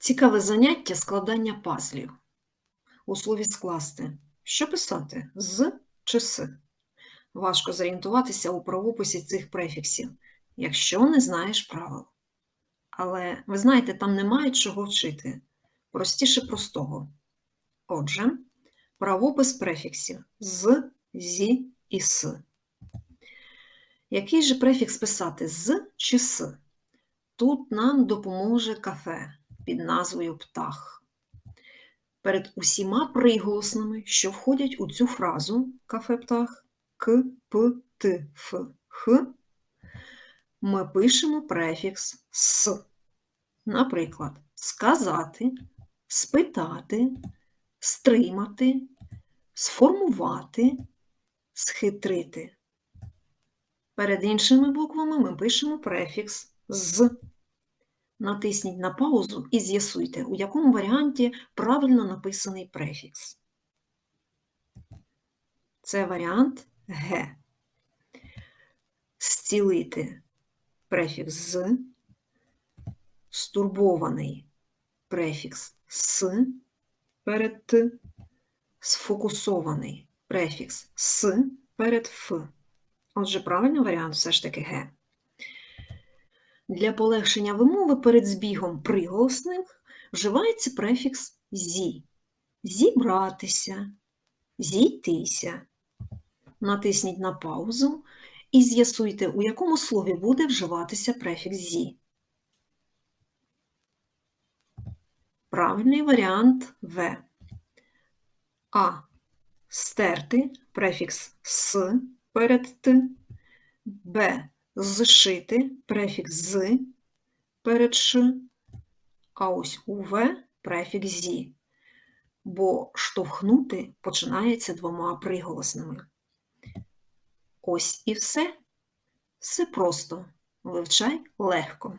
Цікаве заняття складання пазлів. У слові скласти. Що писати? З чи с? Важко зорієнтуватися у правописі цих префіксів, якщо не знаєш правил. Але ви знаєте, там немає чого вчити. Простіше простого. Отже, правопис префіксів з, зі і с. Який же префікс писати з чи с? Тут нам допоможе кафе під назвою птах. Перед усіма приголосними, що входять у цю фразу кафе птах к, п, т, ф, х, ми пишемо префікс с. Наприклад, сказати, спитати, стримати, сформувати, схитрити. Перед іншими буквами ми пишемо префікс з. Натисніть на паузу і з'ясуйте, у якому варіанті правильно написаний префікс. Це варіант Г. Зцілити префікс з, стурбований префікс с перед т, сфокусований префікс с перед ф. Отже, правильний варіант все ж таки Г. Для полегшення вимови перед збігом приголосних вживається префікс зі. Зібратися, зійтися. Натисніть на паузу і з'ясуйте, у якому слові буде вживатися префікс зі. Правильний варіант В. А. Стерти префікс с перед т. Б. Зшити префікс з перед ш. А ось у В префікс зі. Бо штовхнути починається двома приголосними. Ось і все. Все просто. Вивчай легко.